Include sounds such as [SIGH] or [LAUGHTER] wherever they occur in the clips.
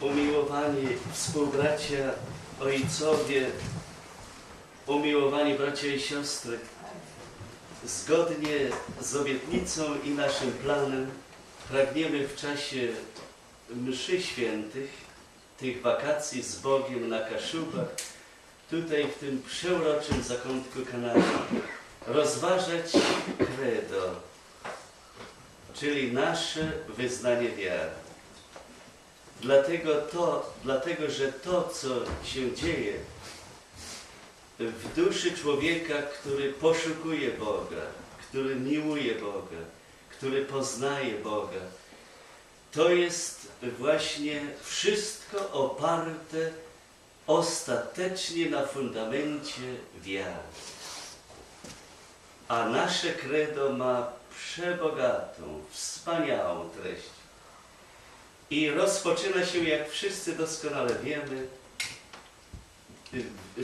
umiłowani współbracia, ojcowie, umiłowani bracia i siostry, zgodnie z obietnicą i naszym planem pragniemy w czasie mszy świętych, tych wakacji z Bogiem na Kaszubach, tutaj w tym przeuroczym zakątku Kanady, rozważać credo, czyli nasze wyznanie wiary. Dlatego to, dlatego że to, co się dzieje w duszy człowieka, który poszukuje Boga, który miłuje Boga, który poznaje Boga, to jest właśnie wszystko oparte ostatecznie na fundamencie wiary. A nasze credo ma przebogatą, wspaniałą treść. I rozpoczyna się, jak wszyscy doskonale wiemy,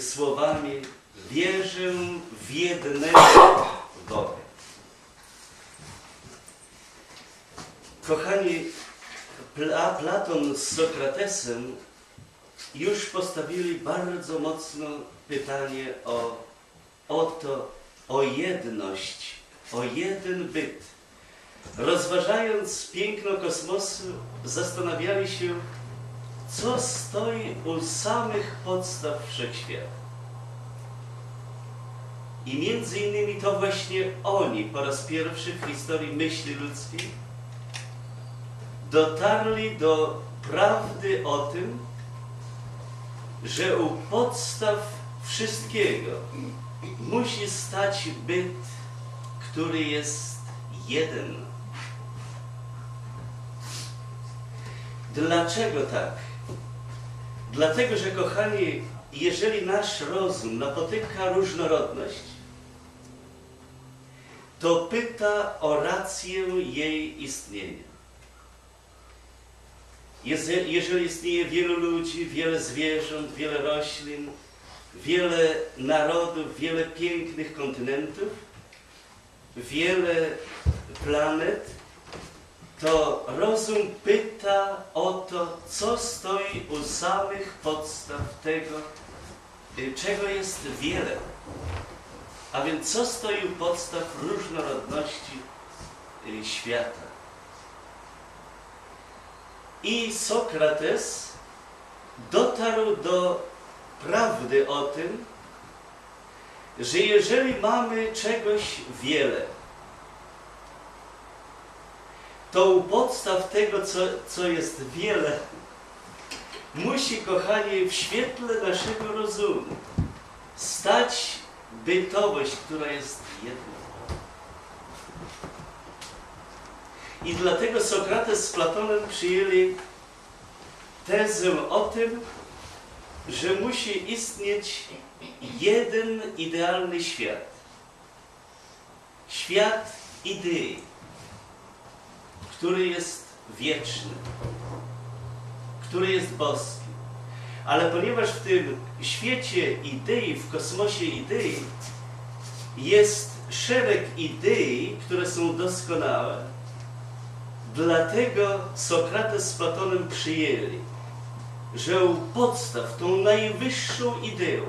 słowami wierzę w jednego Boga. Kochani, Pla Platon z Sokratesem już postawili bardzo mocno pytanie o, o to, o jedność, o jeden byt. Rozważając piękno kosmosu, zastanawiali się, co stoi u samych podstaw wszechświata. I między innymi to właśnie oni po raz pierwszy w historii myśli ludzkiej dotarli do prawdy o tym, że u podstaw wszystkiego musi stać byt, który jest jeden. Dlaczego tak? Dlatego, że kochani, jeżeli nasz rozum napotyka różnorodność, to pyta o rację jej istnienia. Jeżeli istnieje wielu ludzi, wiele zwierząt, wiele roślin, wiele narodów, wiele pięknych kontynentów, wiele planet, to rozum pyta o to, co stoi u samych podstaw tego, y, czego jest wiele. A więc co stoi u podstaw różnorodności y, świata. I Sokrates dotarł do prawdy o tym, że jeżeli mamy czegoś wiele, to u podstaw tego, co, co jest wiele, musi, kochani, w świetle naszego rozumu stać bytowość, która jest jedna. I dlatego Sokrates z Platonem przyjęli tezę o tym, że musi istnieć jeden idealny świat. Świat idei, który jest wieczny, który jest boski. Ale ponieważ w tym świecie idei, w kosmosie idei jest szereg idei, które są doskonałe, dlatego Sokrates z Platonem przyjęli, że u podstaw, tą najwyższą ideą,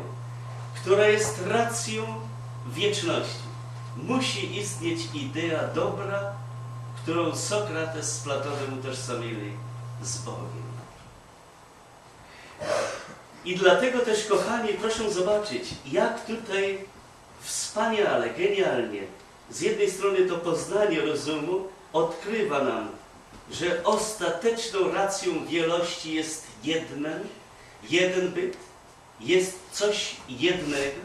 która jest racją wieczności, musi istnieć idea dobra, którą Sokrates z Platonem utożsamili z Bogiem. I dlatego też, kochani, proszę zobaczyć, jak tutaj wspaniale, genialnie, z jednej strony to poznanie rozumu odkrywa nam, że ostateczną racją wielości jest jeden, jeden byt, jest coś jednego.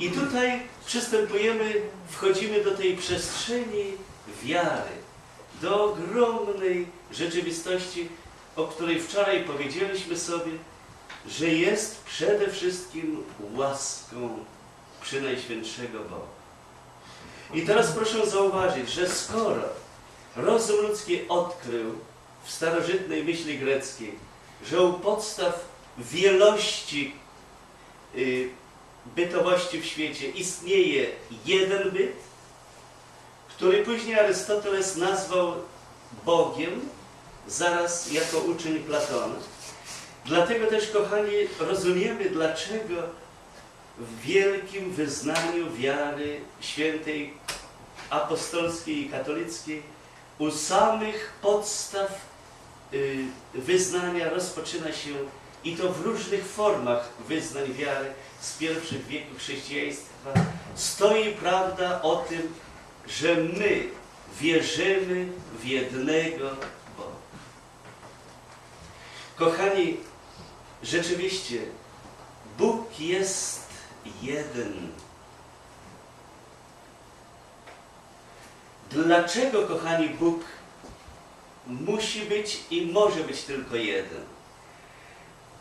I tutaj przystępujemy, wchodzimy do tej przestrzeni wiary, do ogromnej rzeczywistości, o której wczoraj powiedzieliśmy sobie, że jest przede wszystkim łaską Przynajświętszego Boga. I teraz proszę zauważyć, że skoro rozum ludzki odkrył w starożytnej myśli greckiej, że u podstaw wielości y, bytowości w świecie istnieje jeden byt, który później Arystoteles nazwał Bogiem, zaraz jako uczeń Platona. Dlatego też, kochani, rozumiemy, dlaczego w wielkim wyznaniu wiary świętej apostolskiej i katolickiej u samych podstaw y, wyznania rozpoczyna się i to w różnych formach wyznań wiary z pierwszych wieków chrześcijaństwa stoi prawda o tym, że my wierzymy w jednego Boga. Kochani, rzeczywiście Bóg jest jeden. Dlaczego, kochani, Bóg musi być i może być tylko jeden?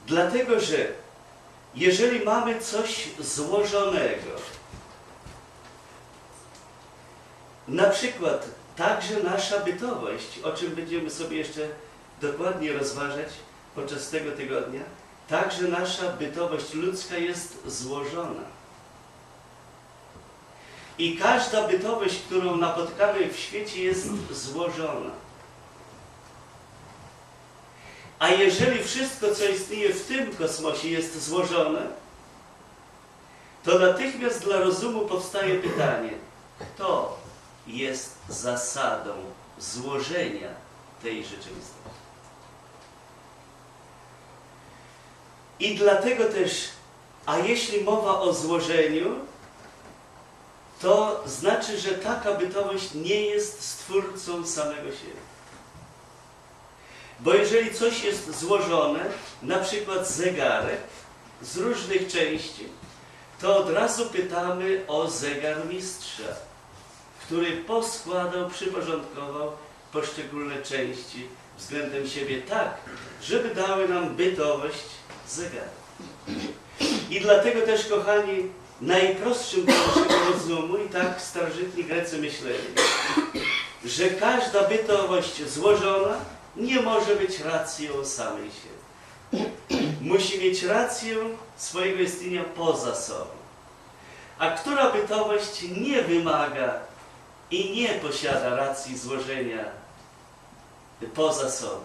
Dlatego, że jeżeli mamy coś złożonego, na przykład także nasza bytowość, o czym będziemy sobie jeszcze dokładnie rozważać podczas tego tygodnia, także nasza bytowość ludzka jest złożona. I każda bytowość, którą napotkamy w świecie, jest złożona. A jeżeli wszystko, co istnieje w tym kosmosie, jest złożone, to natychmiast dla rozumu powstaje pytanie, kto jest zasadą złożenia tej rzeczywistości. I dlatego też, a jeśli mowa o złożeniu, to znaczy, że taka bytowość nie jest stwórcą samego siebie. Bo jeżeli coś jest złożone, na przykład zegarek z różnych części, to od razu pytamy o zegarmistrza, który poskładał, przyporządkował poszczególne części względem siebie tak, żeby dały nam bytowość zegara. I dlatego też, kochani, najprostszym dla naszego rozumu, i tak starożytni Grecy myśleli, że każda bytowość złożona nie może być racją samej siebie. Musi mieć rację swojego istnienia poza sobą. A która bytowość nie wymaga i nie posiada racji złożenia poza sobą?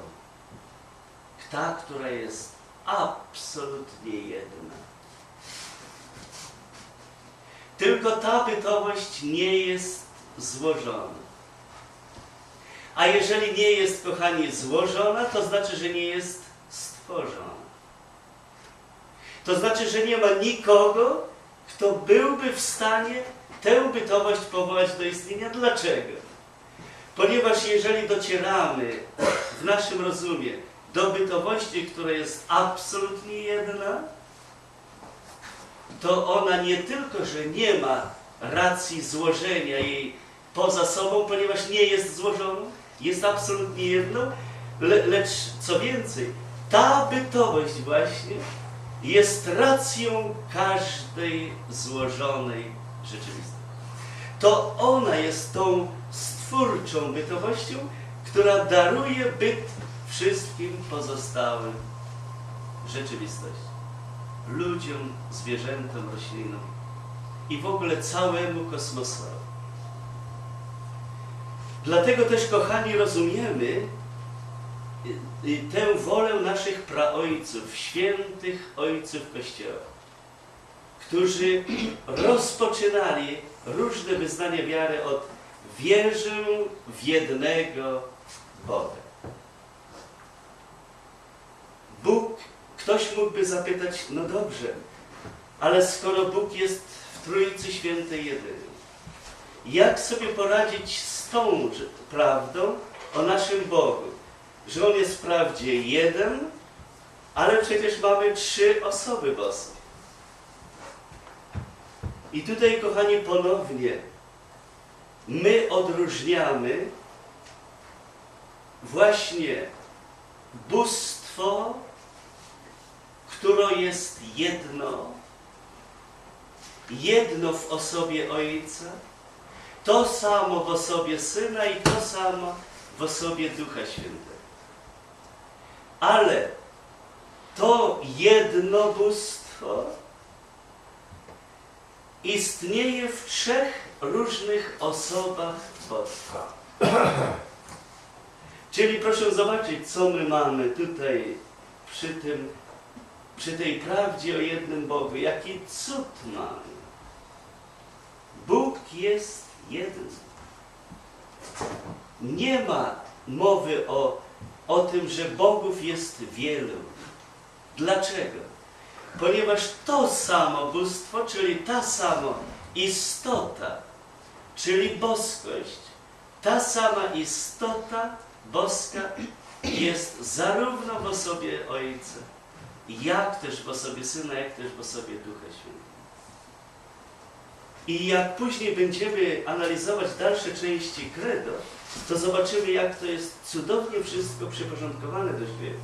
Ta, która jest absolutnie jedna. Tylko ta bytowość nie jest złożona. A jeżeli nie jest, kochani, złożona, to znaczy, że nie jest stworzona. To znaczy, że nie ma nikogo, kto byłby w stanie tę bytowość powołać do istnienia. Dlaczego? Ponieważ jeżeli docieramy w naszym rozumie do bytowości, która jest absolutnie jedna, to ona nie tylko, że nie ma racji złożenia jej poza sobą, ponieważ nie jest złożoną, jest absolutnie jedną, le, lecz co więcej, ta bytowość właśnie jest racją każdej złożonej rzeczywistości. To ona jest tą stwórczą bytowością, która daruje byt wszystkim pozostałym rzeczywistości. Ludziom, zwierzętom, roślinom i w ogóle całemu kosmosowi. Dlatego też, kochani, rozumiemy y, y, tę wolę naszych praojców, świętych ojców Kościoła, którzy rozpoczynali różne wyznania wiary od wierzę w jednego Boga. Bóg, ktoś mógłby zapytać, no dobrze, ale skoro Bóg jest w Trójcy Świętej jedyny, jak sobie poradzić z tą prawdą o naszym Bogu? Że On jest wprawdzie jeden, ale przecież mamy trzy osoby boskie. I tutaj, kochani, ponownie my odróżniamy właśnie bóstwo, które jest jedno, jedno w osobie Ojca, to samo w osobie Syna i to samo w osobie Ducha Świętego. Ale to jedno bóstwo istnieje w trzech różnych osobach Boga. [CLEARS THROAT] Czyli proszę zobaczyć, co my mamy tutaj przy tym, przy tej prawdzie o jednym Bogu. Jaki cud mamy. Bóg jest jeden. Nie ma mowy o, o tym, że Bogów jest wielu. Dlaczego? Ponieważ to samo bóstwo, czyli ta sama istota, czyli boskość, ta sama istota boska jest zarówno w osobie Ojca, jak też w osobie Syna, jak też w osobie Ducha Świętego. I jak później będziemy analizować dalsze części credo, to zobaczymy, jak to jest cudownie wszystko przyporządkowane do świata.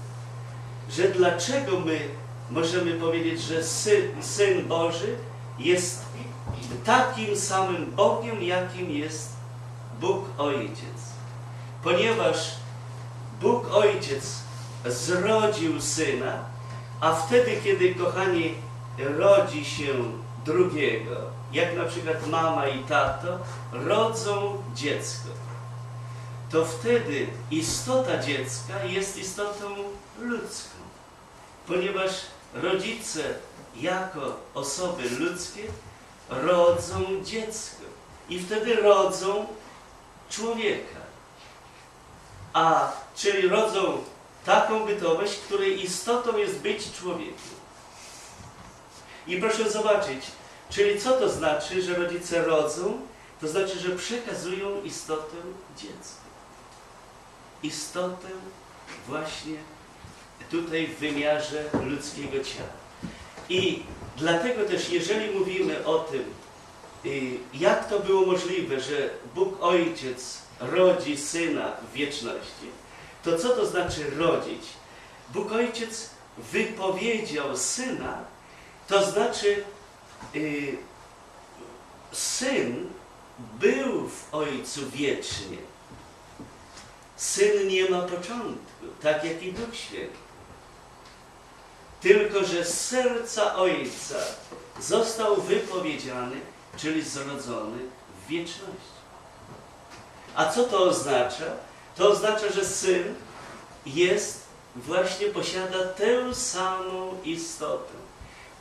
Że dlaczego my możemy powiedzieć, że Syn, Syn Boży jest takim samym Bogiem, jakim jest Bóg Ojciec. Ponieważ Bóg Ojciec zrodził Syna, a wtedy, kiedy, kochani, rodzi się drugiego, jak na przykład mama i tato rodzą dziecko, to wtedy istota dziecka jest istotą ludzką, ponieważ rodzice jako osoby ludzkie rodzą dziecko i wtedy rodzą człowieka. A czyli rodzą taką bytowość, której istotą jest być człowiekiem. I proszę zobaczyć, czyli co to znaczy, że rodzice rodzą? To znaczy, że przekazują istotę dziecka. Istotę właśnie tutaj w wymiarze ludzkiego ciała. I dlatego też, jeżeli mówimy o tym, y, jak to było możliwe, że Bóg Ojciec rodzi Syna w wieczności, to co to znaczy rodzić? Bóg Ojciec wypowiedział Syna, to znaczy y, Syn był w Ojcu wiecznie. Syn nie ma początku, tak jak i Duch Święty. Tylko, że z serca Ojca został wypowiedziany, czyli zrodzony w wieczności. A co to oznacza? To oznacza, że Syn jest, właśnie posiada tę samą istotę,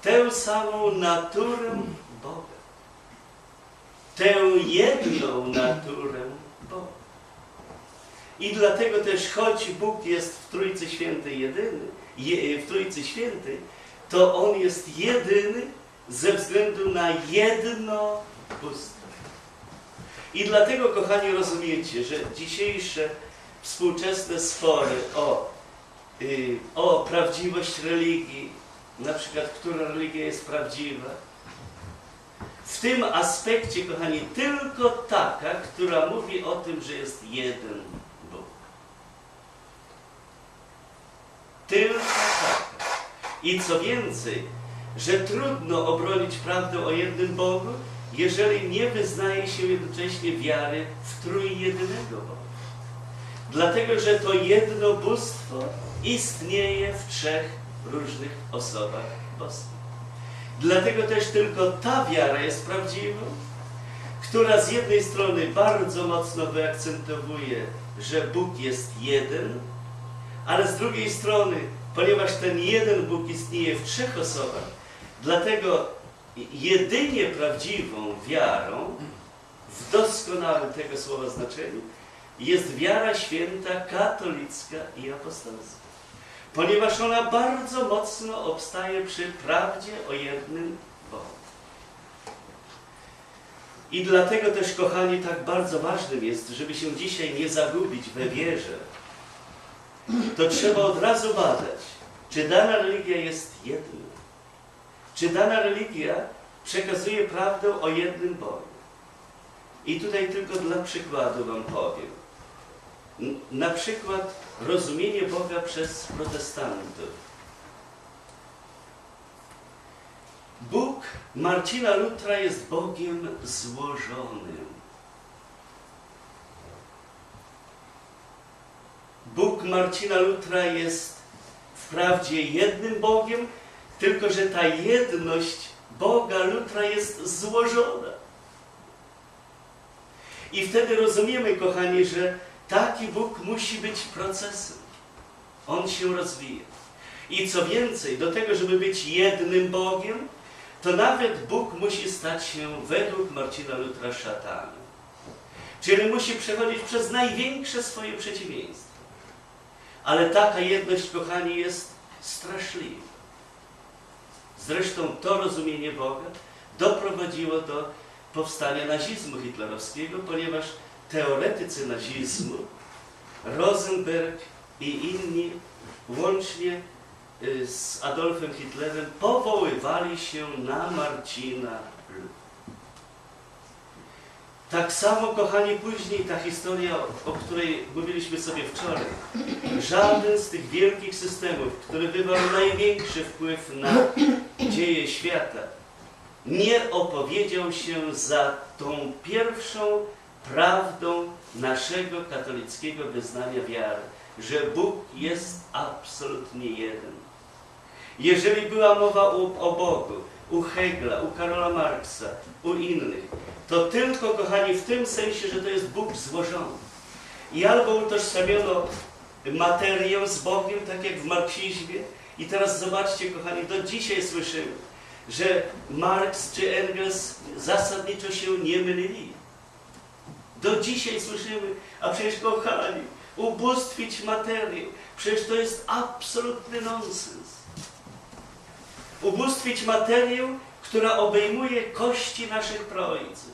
tę samą naturę Boga. Tę jedną naturę Boga. I dlatego też, choć Bóg jest w Trójcy Świętej jedyny, je, w Trójcy Świętej, to On jest jedyny ze względu na jedno bóstwo. I dlatego, kochani, rozumiecie, że dzisiejsze współczesne spory o, y, o prawdziwość religii, na przykład, która religia jest prawdziwa, w tym aspekcie, kochani, tylko taka, która mówi o tym, że jest jeden Bóg. Tylko taka. I co więcej, że trudno obronić prawdę o jednym Bogu, jeżeli nie wyznaje się jednocześnie wiary w trójjedynego Boga. Dlatego, że to jedno bóstwo istnieje w trzech różnych osobach boskich. Dlatego też tylko ta wiara jest prawdziwa, która z jednej strony bardzo mocno wyakcentowuje, że Bóg jest jeden, ale z drugiej strony, ponieważ ten jeden Bóg istnieje w trzech osobach, dlatego jedynie prawdziwą wiarą, w doskonałym tego słowa znaczeniu, jest wiara święta, katolicka i apostolska. Ponieważ ona bardzo mocno obstaje przy prawdzie o jednym Bogu. I dlatego też, kochani, tak bardzo ważnym jest, żeby się dzisiaj nie zagubić we wierze, to trzeba od razu badać, czy dana religia jest jedna. Czy dana religia przekazuje prawdę o jednym Bogu. I tutaj tylko dla przykładu Wam powiem. Na przykład rozumienie Boga przez protestantów. Bóg Marcina Lutra jest Bogiem złożonym. Bóg Marcina Lutra jest wprawdzie jednym Bogiem, tylko że ta jedność Boga Lutra jest złożona. I wtedy rozumiemy, kochani, że Taki Bóg musi być procesem. On się rozwija. I co więcej, do tego, żeby być jednym Bogiem, to nawet Bóg musi stać się według Marcina Lutra szatanem. Czyli musi przechodzić przez największe swoje przeciwieństwa. Ale taka jedność, kochani, jest straszliwa. Zresztą to rozumienie Boga doprowadziło do powstania nazizmu hitlerowskiego, ponieważ teoretycy nazizmu, Rosenberg i inni, łącznie y, z Adolfem Hitlerem, powoływali się na Marcina. Tak samo, kochani, później ta historia, o której mówiliśmy sobie wczoraj, żaden z tych wielkich systemów, który wywarł największy wpływ na dzieje świata, nie opowiedział się za tą pierwszą prawdą naszego katolickiego wyznania wiary, że Bóg jest absolutnie jeden. Jeżeli była mowa o, o Bogu, u Hegla, u Karola Marksa, u innych, to tylko, kochani, w tym sensie, że to jest Bóg złożony. I albo utożsamiono materię z Bogiem, tak jak w marksizmie, i teraz zobaczcie, kochani, do dzisiaj słyszymy, że Marx czy Engels zasadniczo się nie mylili. Do dzisiaj słyszymy, a przecież kochani, ubóstwić materię, przecież to jest absolutny nonsens. Ubóstwić materię, która obejmuje kości naszych praojców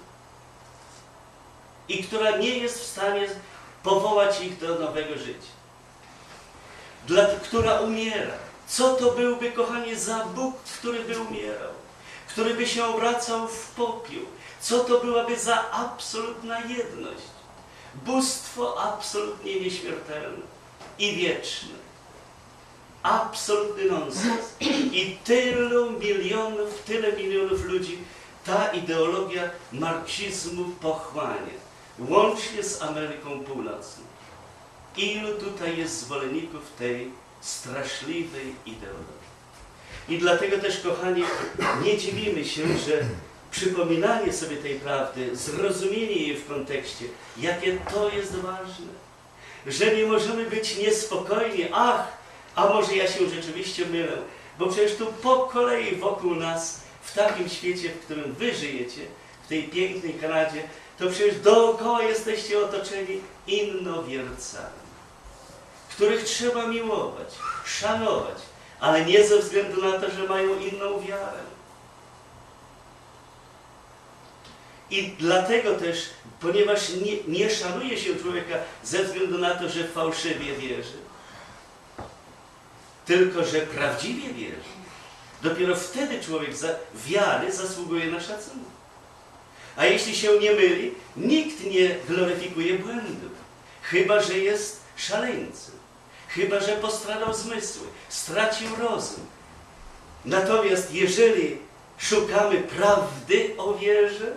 i która nie jest w stanie powołać ich do nowego życia. Dla, która umiera. Co to byłby, kochanie, za Bóg, który by umierał? Który by się obracał w popiół? Co to byłaby za absolutna jedność? Bóstwo absolutnie nieśmiertelne i wieczne. Absolutny nonsens. I tylu milionów, tyle milionów ludzi ta ideologia marksizmu pochłania. Łącznie z Ameryką Północną. Ilu tutaj jest zwolenników tej straszliwej ideologii. I dlatego też, kochani, nie dziwimy się, że przypominanie sobie tej prawdy, zrozumienie jej w kontekście, jakie to jest ważne. Że nie możemy być niespokojni, ach, a może ja się rzeczywiście mylę, bo przecież tu po kolei wokół nas, w takim świecie, w którym wy żyjecie, w tej pięknej Kanadzie, to przecież dookoła jesteście otoczeni innowiercami, których trzeba miłować, szanować, ale nie ze względu na to, że mają inną wiarę. I dlatego też, ponieważ nie, nie szanuje się człowieka ze względu na to, że fałszywie wierzy, tylko że prawdziwie wierzy, dopiero wtedy człowiek za wiary zasługuje na szacunek. A jeśli się nie myli, nikt nie gloryfikuje błędów, chyba że jest szaleńcem, chyba że postradał zmysły, stracił rozum. Natomiast jeżeli szukamy prawdy o wierze,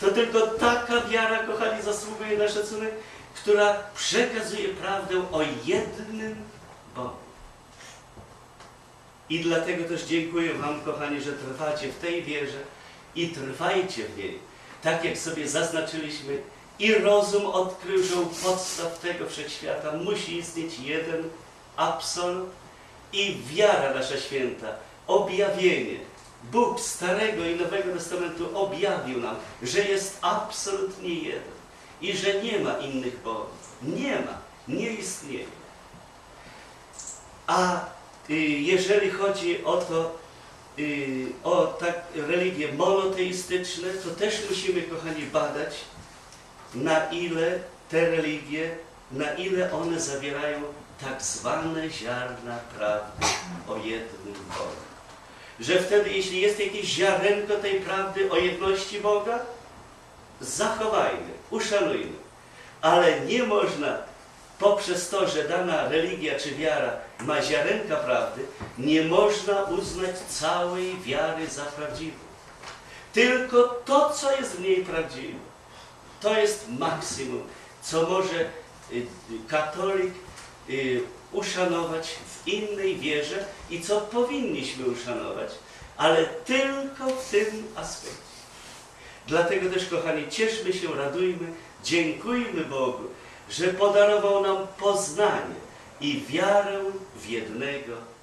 to tylko taka wiara, kochani, zasługuje na szacunek, która przekazuje prawdę o jednym Bogu. I dlatego też dziękuję Wam, kochani, że trwacie w tej wierze i trwajcie w niej. Tak jak sobie zaznaczyliśmy, i rozum odkrył, że u podstaw tego wszechświata musi istnieć jeden absolut i wiara nasza święta, objawienie. Bóg Starego i Nowego Testamentu objawił nam, że jest absolutnie jeden i że nie ma innych bogów. Nie ma, nie istnieje. A jeżeli chodzi o to, y, o tak religie monoteistyczne, to też musimy, kochani, badać, na ile te religie, na ile one zawierają tak zwane ziarna prawdy o jednym Bogu. Że wtedy, jeśli jest jakieś ziarenko tej prawdy o jedności Boga, zachowajmy, uszanujmy. Ale nie można poprzez to, że dana religia czy wiara ma ziarenka prawdy, nie można uznać całej wiary za prawdziwą. Tylko to, co jest w niej prawdziwe. To jest maksimum, co może y, katolik y, uszanować w innej wierze i co powinniśmy uszanować, ale tylko w tym aspekcie. Dlatego też, kochani, cieszmy się, radujmy, dziękujmy Bogu, że podarował nam poznanie i wiarę w jednego